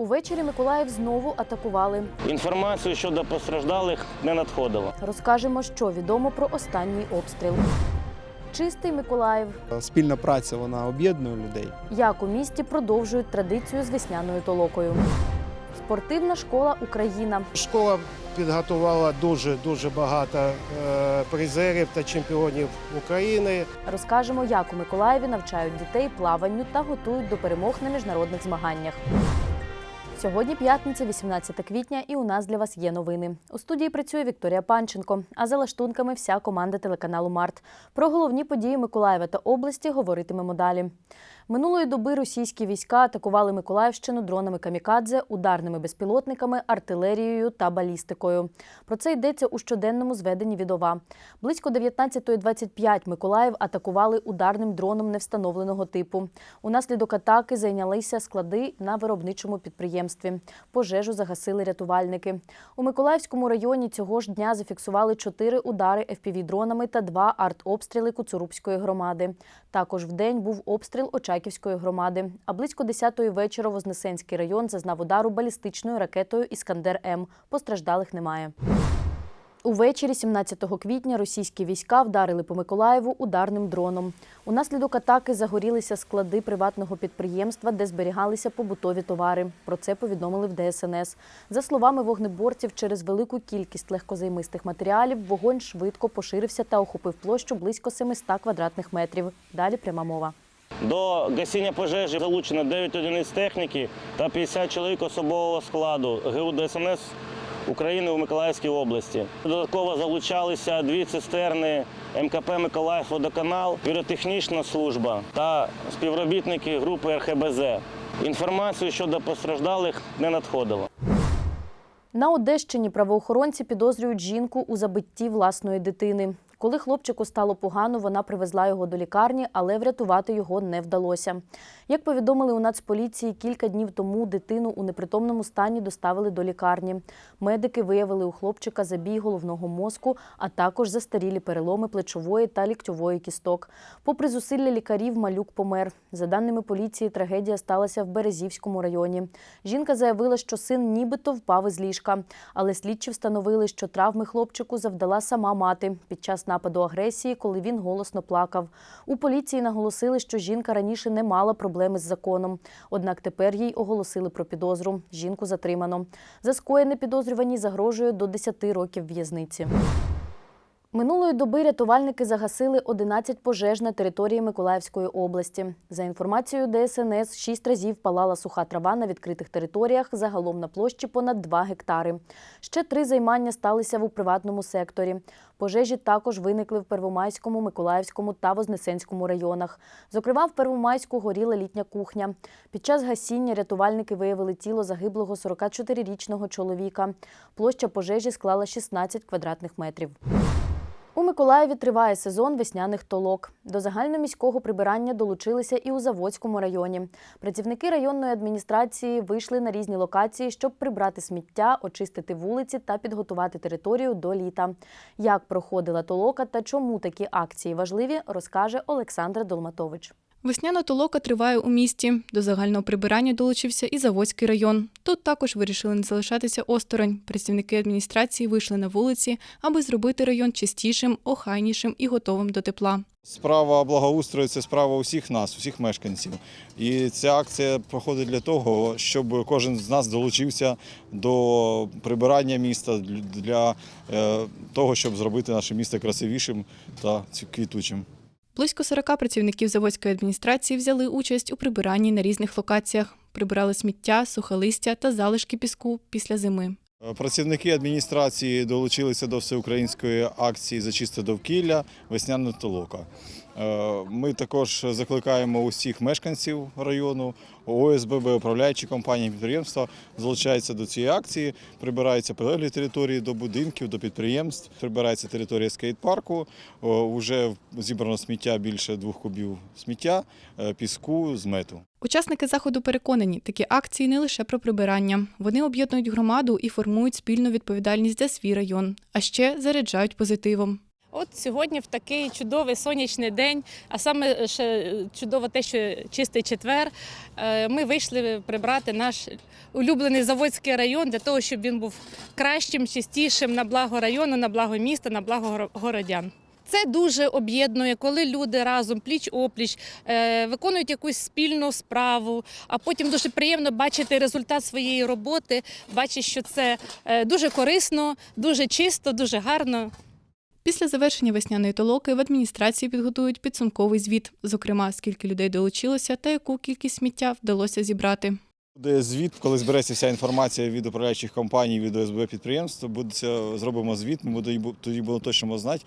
Увечері Миколаїв знову атакували. Інформацію щодо постраждалих не надходило. Розкажемо, що відомо про останній обстріл. Чистий Миколаїв. Спільна праця вона об'єднує людей. Як у місті продовжують традицію з весняною толокою. Спортивна школа Україна. Школа підготувала дуже дуже багато е, призерів та чемпіонів України. Розкажемо, як у Миколаєві навчають дітей плаванню та готують до перемог на міжнародних змаганнях. Сьогодні п'ятниця, 18 квітня, і у нас для вас є новини. У студії працює Вікторія Панченко, а за лаштунками вся команда телеканалу Март. Про головні події Миколаєва та області говоритимемо далі. Минулої доби російські війська атакували Миколаївщину дронами камікадзе, ударними безпілотниками, артилерією та балістикою. Про це йдеться у щоденному зведенні від ОВА. Близько 19.25 Миколаїв атакували ударним дроном невстановленого типу. Унаслідок атаки зайнялися склади на виробничому підприємстві. Пожежу загасили рятувальники. У Миколаївському районі цього ж дня зафіксували чотири удари FPV-дронами та два артобстріли Куцурубської громади. Також в день був обстріл Очаківської громади. А близько 10-ї вечора Вознесенський район зазнав удару балістичною ракетою Іскандер М. Постраждалих немає. Увечері 17 квітня російські війська вдарили по Миколаєву ударним дроном. Унаслідок атаки загорілися склади приватного підприємства, де зберігалися побутові товари. Про це повідомили в ДСНС. За словами вогнеборців, через велику кількість легкозаймистих матеріалів вогонь швидко поширився та охопив площу близько 700 квадратних метрів. Далі пряма мова. До гасіння пожежі залучено 9 одиниць техніки та 50 чоловік особового складу ГУ ДСНС України у Миколаївській області. Додатково залучалися дві цистерни МКП Миколаїв водоканал, піротехнічна служба та співробітники групи РХБЗ. Інформацію щодо постраждалих не надходило. На Одещині правоохоронці підозрюють жінку у забитті власної дитини. Коли хлопчику стало погано, вона привезла його до лікарні, але врятувати його не вдалося. Як повідомили у Нацполіції, кілька днів тому дитину у непритомному стані доставили до лікарні. Медики виявили у хлопчика забій головного мозку, а також застарілі переломи плечової та ліктьової кісток. Попри зусилля лікарів, малюк помер. За даними поліції, трагедія сталася в Березівському районі. Жінка заявила, що син нібито впав із ліжка, але слідчі встановили, що травми хлопчику завдала сама мати під час нападу агресії, коли він голосно плакав. У поліції наголосили, що жінка раніше не мала проблеми з законом. Однак тепер їй оголосили про підозру. Жінку затримано. За скоєне підозрюваній загрожує до 10 років в'язниці. Минулої доби рятувальники загасили 11 пожеж на території Миколаївської області. За інформацією ДСНС, шість разів палала суха трава на відкритих територіях, загалом на площі понад 2 гектари. Ще три займання сталися в приватному секторі. Пожежі також виникли в Первомайському, Миколаївському та Вознесенському районах. Зокрема, в Первомайську горіла літня кухня. Під час гасіння рятувальники виявили тіло загиблого 44-річного чоловіка. Площа пожежі склала 16 квадратних метрів. У Миколаєві триває сезон весняних толок. До загальноміського прибирання долучилися і у Заводському районі. Працівники районної адміністрації вийшли на різні локації, щоб прибрати сміття, очистити вулиці та підготувати територію до літа. Як проходила толока та чому такі акції важливі, розкаже Олександра Долматович. Весняна толока триває у місті. До загального прибирання долучився і Заводський район. Тут також вирішили не залишатися осторонь. Працівники адміністрації вийшли на вулиці, аби зробити район чистішим, охайнішим і готовим до тепла. Справа благоустрою це справа усіх нас, усіх мешканців. І ця акція проходить для того, щоб кожен з нас долучився до прибирання міста для е, того, щоб зробити наше місто красивішим та квітучим. Близько 40 працівників Заводської адміністрації взяли участь у прибиранні на різних локаціях. Прибирали сміття, сухе листя та залишки піску після зими. Працівники адміністрації долучилися до всеукраїнської акції за чисте довкілля Весняна толока. Е, Ми також закликаємо усіх мешканців району, ОСББ, управляючі компанії, підприємства залучаються до цієї акції. Прибираються прилеглі території до будинків, до підприємств. Прибирається територія скейт-парку. Вже зібрано сміття більше двох кубів сміття, е, піску, змету. Учасники заходу переконані, такі акції не лише про прибирання. Вони об'єднують громаду і формують спільну відповідальність за свій район, а ще заряджають позитивом. От сьогодні в такий чудовий сонячний день, а саме ще чудово те, що чистий четвер, е, ми вийшли прибрати наш улюблений Заводський район для того, щоб він був кращим, чистішим на благо району, на благо міста, на благо городян. Це дуже об'єднує, коли люди разом пліч-опліч е, виконують якусь спільну справу, а потім дуже приємно бачити результат своєї роботи, бачити, що це е, дуже корисно, дуже чисто, дуже гарно. Після завершення весняної толоки в адміністрації підготують підсумковий звіт, зокрема, скільки людей долучилося та яку кількість сміття вдалося зібрати. Буде звіт, коли збереться вся інформація від управляючих компаній, від ОСБ підприємств, буде це- зробимо звіт. Ми тоді будемо точно знати,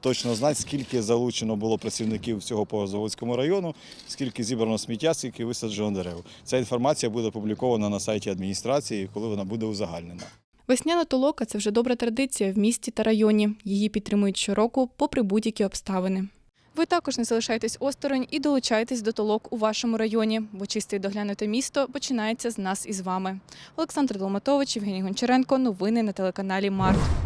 точно знати, скільки залучено було працівників всього по Заводському району, скільки зібрано сміття, скільки висаджено дерев. Ця інформація буде опублікована на сайті адміністрації, коли вона буде узагальнена. Весняна толока це вже добра традиція в місті та районі. Її підтримують щороку, попри будь-які обставини. Ви також не залишайтесь осторонь і долучайтесь до толок у вашому районі, бо чисте і доглянуте місто починається з нас із вами. Олександр Долматович, Євгеній Гончаренко. Новини на телеканалі Март.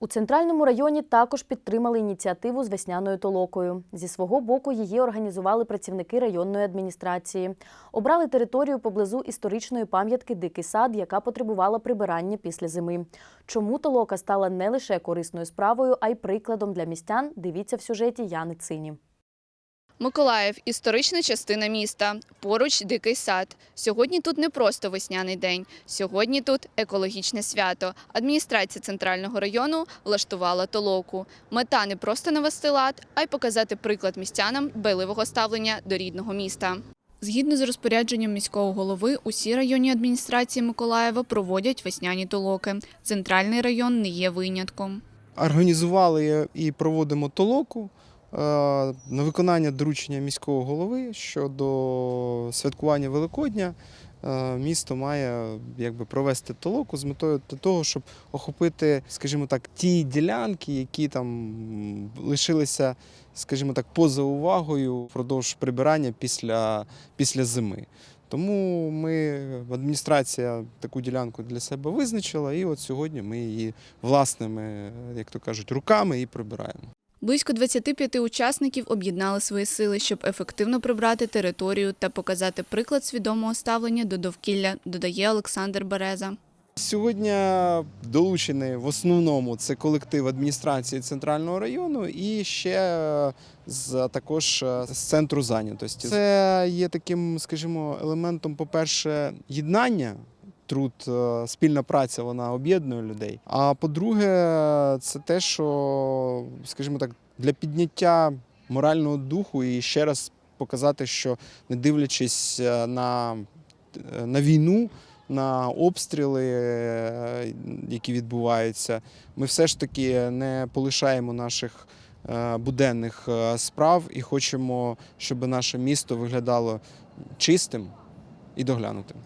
У центральному районі також підтримали ініціативу з весняною толокою. Зі свого боку її організували працівники районної адміністрації. Обрали територію поблизу історичної пам'ятки Дикий сад, яка потребувала прибирання після зими. Чому толока стала не лише корисною справою, а й прикладом для містян? Дивіться в сюжеті Яни Цині. Миколаїв історична частина міста. Поруч дикий сад. Сьогодні тут не просто весняний день. Сьогодні тут екологічне свято. Адміністрація центрального району влаштувала толоку. Мета не просто навести лад, а й показати приклад містянам дбайливого ставлення до рідного міста. Згідно з розпорядженням міського голови, усі районні адміністрації Миколаєва проводять весняні толоки. Центральний район не є винятком. Організували і проводимо толоку на виконання доручення міського голови щодо святкування Великодня. е, Місто має якби провести толоку з метою того, щоб охопити, скажімо так, ті ділянки, які там лишилися, скажімо так, поза увагою впродовж прибирання після, після зими. Тому ми адміністрація таку ділянку для себе визначила, і от сьогодні ми її власними, як то кажуть, руками і прибираємо. Близько 25 учасників об'єднали свої сили, щоб ефективно прибрати територію та показати приклад свідомого ставлення до довкілля, додає Олександр Береза. Сьогодні долучений в основному це колектив адміністрації центрального району і ще з також е, з центру зайнятості. Це є таким, скажімо, елементом, по-перше, єднання. Труд, е, спільна праця, вона об'єднує людей. А по-друге, це те, що, скажімо так, для підняття морального духу і ще раз показати, що не дивлячись е, на, е, на війну, на обстріли, які відбуваються, ми все ж таки не полишаємо наших буденних справ і хочемо, щоб наше місто виглядало чистим і доглянутим.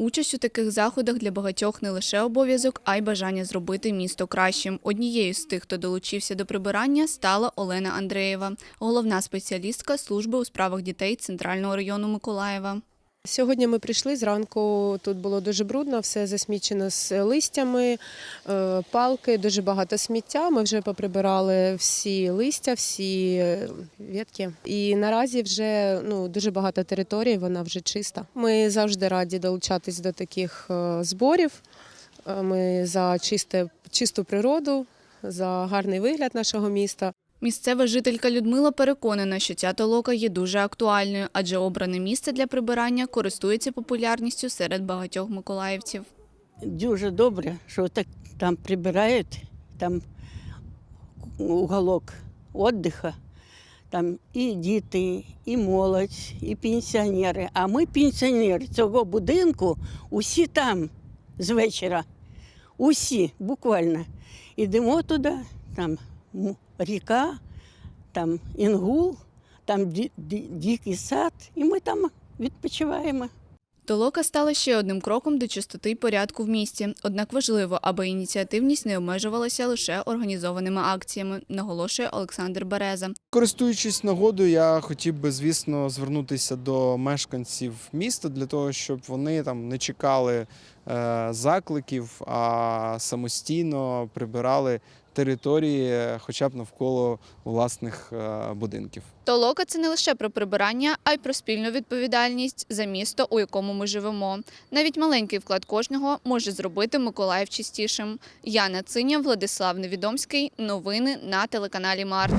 Участь у таких заходах для багатьох не лише обов'язок, а й бажання зробити місто кращим. Однією з тих, хто долучився до прибирання, стала Олена Андреєва, головна спеціалістка служби у справах дітей Центрального району Миколаєва. Сьогодні ми прийшли зранку. Тут було дуже брудно, все засмічено з листями, е, палки, дуже багато сміття. Ми вже поприбирали всі листя, всі е, ветки. І наразі вже ну дуже багато територій, вона вже чиста. Ми завжди раді долучатись до таких е, зборів. Ми за чисте, чисту природу, за гарний вигляд нашого міста. Місцева жителька Людмила переконана, що ця толока є дуже актуальною, адже обране місце для прибирання користується популярністю серед багатьох миколаївців. Дуже добре, що так там прибирають, там уголок віддиху. Там і діти, і молодь, і пенсіонери. А ми, пенсіонери цього будинку, усі там з вечора. Усі буквально. Ідемо туди, там ріка, там інгул, там ді- ді- дикий сад, і ми там відпочиваємо. Толока стала ще одним кроком до чистоти й порядку в місті. Однак важливо, аби ініціативність не обмежувалася лише організованими акціями, наголошує Олександр Береза. Користуючись нагодою, я хотів би, звісно, звернутися до мешканців міста для того, щоб вони там не чекали е, закликів, а самостійно прибирали території, хоча б навколо власних е, будинків. Толока це не лише про прибирання, а й про спільну відповідальність за місто, у якому ми живемо. Навіть маленький вклад кожного може зробити Миколаїв чистішим. Яна Циня, Владислав Невідомський. Новини на телеканалі Март.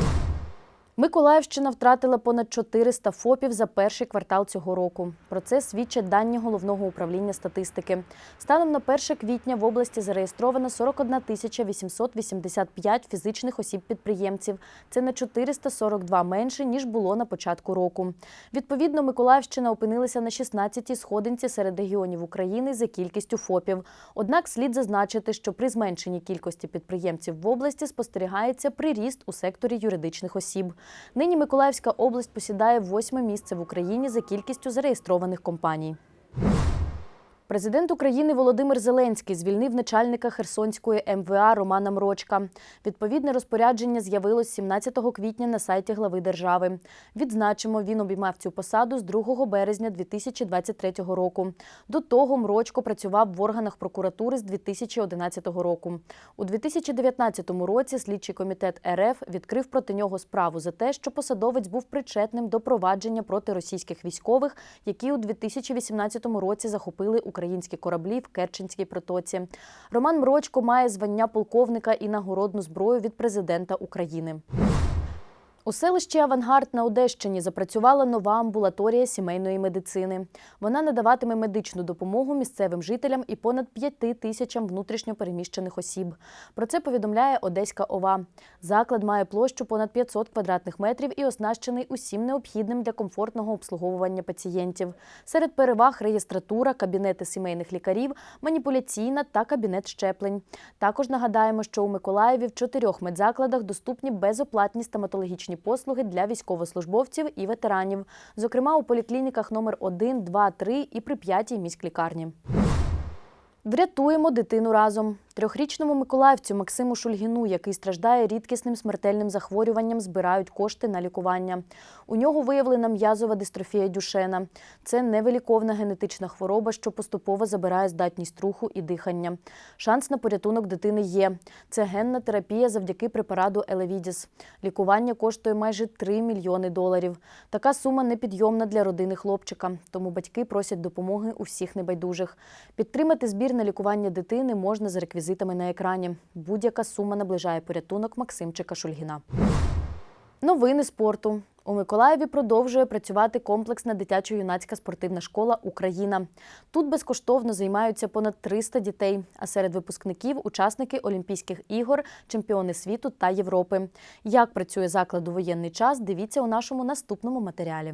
Миколаївщина втратила понад 400 ФОПів за перший квартал цього року. Про це свідчать дані головного управління статистики. Станом на 1 квітня в області зареєстровано 41 тисяча 885 фізичних осіб-підприємців. Це на 442 менше, ніж було на початку року. Відповідно, Миколаївщина опинилася на 16-й сходинці серед регіонів України за кількістю ФОПів. Однак слід зазначити, що при зменшенні кількості підприємців в області спостерігається приріст у секторі юридичних осіб. Нині Миколаївська область посідає восьме місце в Україні за кількістю зареєстрованих компаній. Президент України Володимир Зеленський звільнив начальника Херсонської МВА Романа Мрочка. Відповідне розпорядження з'явилось 17 квітня на сайті глави держави. Відзначимо, він обіймав цю посаду з 2 березня 2023 року. До того Мрочко працював в органах прокуратури з 2011 року. У 2019 році слідчий комітет РФ відкрив проти нього справу за те, що посадовець був причетним до провадження проти російських військових, які у 2018 році захопили українські кораблі в Керченській протоці. Роман Мрочко має звання полковника і нагородну зброю від президента України. У селищі Авангард на Одещині запрацювала нова амбулаторія сімейної медицини. Вона надаватиме медичну допомогу місцевим жителям і понад п'яти тисячам внутрішньо переміщених осіб. Про це повідомляє Одеська ОВА. Заклад має площу понад 500 квадратних метрів і оснащений усім необхідним для комфортного обслуговування пацієнтів. Серед переваг реєстратура, кабінети сімейних лікарів, маніпуляційна та кабінет щеплень. Також нагадаємо, що у Миколаєві в чотирьох медзакладах доступні безоплатні стоматологічні послуги для військовослужбовців і ветеранів, зокрема у поліклініках номер 1, 2, 3 і при п'ятій міськлікарні. Врятуємо дитину разом. Трьохрічному миколаївцю Максиму Шульгіну, який страждає рідкісним смертельним захворюванням, збирають кошти на лікування. У нього виявлена м'язова дистрофія Дюшена. Це невиліковна генетична хвороба, що поступово забирає здатність руху і дихання. Шанс на порятунок дитини є. Це генна терапія завдяки препарату Елевідіс. Лікування коштує майже 3 мільйони доларів. Така сума непідйомна для родини хлопчика, тому батьки просять допомоги у всіх небайдужих. Підтримати збір на лікування дитини можна за реквізитами на екрані. Будь-яка сума наближає порятунок Максимчика Шульгіна. Новини спорту. У Миколаєві продовжує працювати комплексна дитячо-юнацька спортивна школа Україна. Тут безкоштовно займаються понад 300 дітей, а серед випускників учасники Олімпійських ігор, чемпіони світу та Європи. Як працює заклад у воєнний час, дивіться у нашому наступному матеріалі.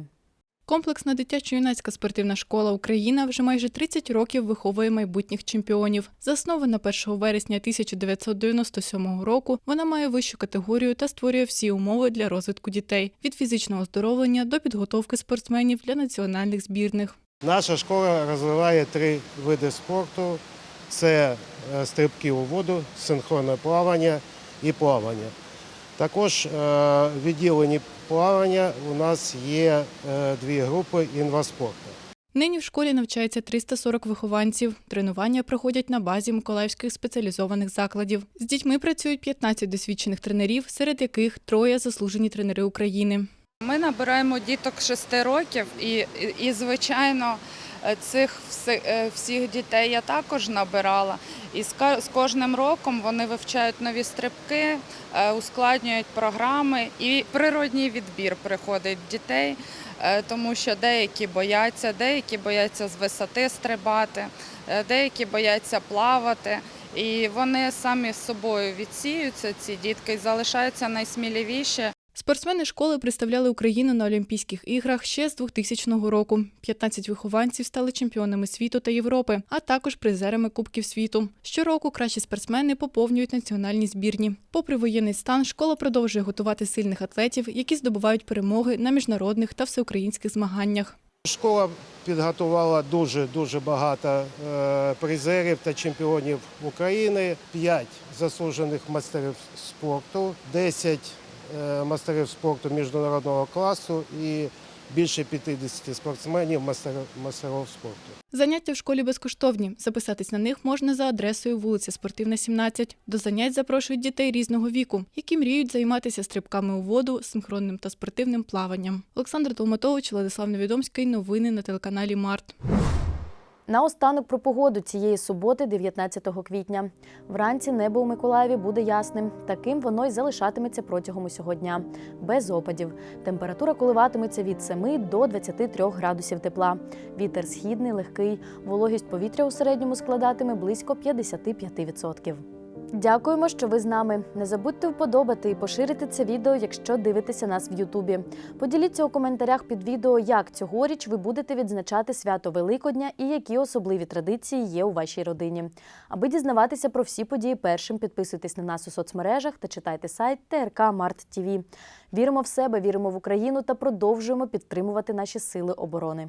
Комплексна дитячо-юнацька спортивна школа Україна вже майже 30 років виховує майбутніх чемпіонів. Заснована 1 вересня 1997 року, вона має вищу категорію та створює всі умови для розвитку дітей від фізичного оздоровлення до підготовки спортсменів для національних збірних. Наша школа розвиває три види спорту: це е, стрибки у воду, синхронне плавання і плавання. Також е, в відділенні плавання у нас є е, дві групи інваспорту. Нині в школі навчається 340 вихованців. Тренування проходять на базі миколаївських спеціалізованих закладів. З дітьми працюють 15 досвідчених тренерів, серед яких троє заслужені тренери України. Ми набираємо діток 6 років, і, і, і звичайно, цих е, всіх дітей я також набирала. І з кожним роком вони вивчають нові стрибки, е, ускладнюють програми, і природній відбір приходить дітей, е, тому що деякі бояться, деякі бояться з висоти стрибати, е, деякі бояться плавати. І вони самі з собою відсіються, ці дітки, і залишаються найсміливіші. Спортсмени школи представляли Україну на Олімпійських іграх ще з 2000 року. 15 вихованців стали чемпіонами світу та Європи, а також призерами Кубків світу. Щороку кращі спортсмени поповнюють національні збірні. Попри воєнний стан, школа продовжує готувати сильних атлетів, які здобувають перемоги на міжнародних та всеукраїнських змаганнях. Школа підготувала дуже дуже багато е, призерів та чемпіонів України, 5 заслужених майстерів спорту, 10 е, майстерів спорту міжнародного класу і більше 50 спортсменів майстерів спорту. Заняття в школі безкоштовні. Записатись на них можна за адресою вулиця Спортивна, 17. До занять запрошують дітей різного віку, які мріють займатися стрибками у воду, синхронним та спортивним плаванням. Олександр Толматович, Владислав Невідомський. Новини на телеканалі Март. Наостанок про погоду цієї суботи, 19 квітня. Вранці небо у Миколаєві буде ясним. Таким воно й залишатиметься протягом усього дня. Без опадів. Температура коливатиметься від 7 до 23 градусів тепла. Вітер східний, легкий. Вологість повітря у середньому складатиме близько 55%. Дякуємо, що ви з нами. Не забудьте вподобати і поширити це відео, якщо дивитеся нас в Ютубі. Поділіться у коментарях під відео, як цьогоріч ви будете відзначати свято Великодня і які особливі традиції є у вашій родині. Аби дізнаватися про всі події першим, підписуйтесь на нас у соцмережах та читайте сайт ТРК Март ТВ. Віримо в себе, віримо в Україну та продовжуємо підтримувати наші сили оборони.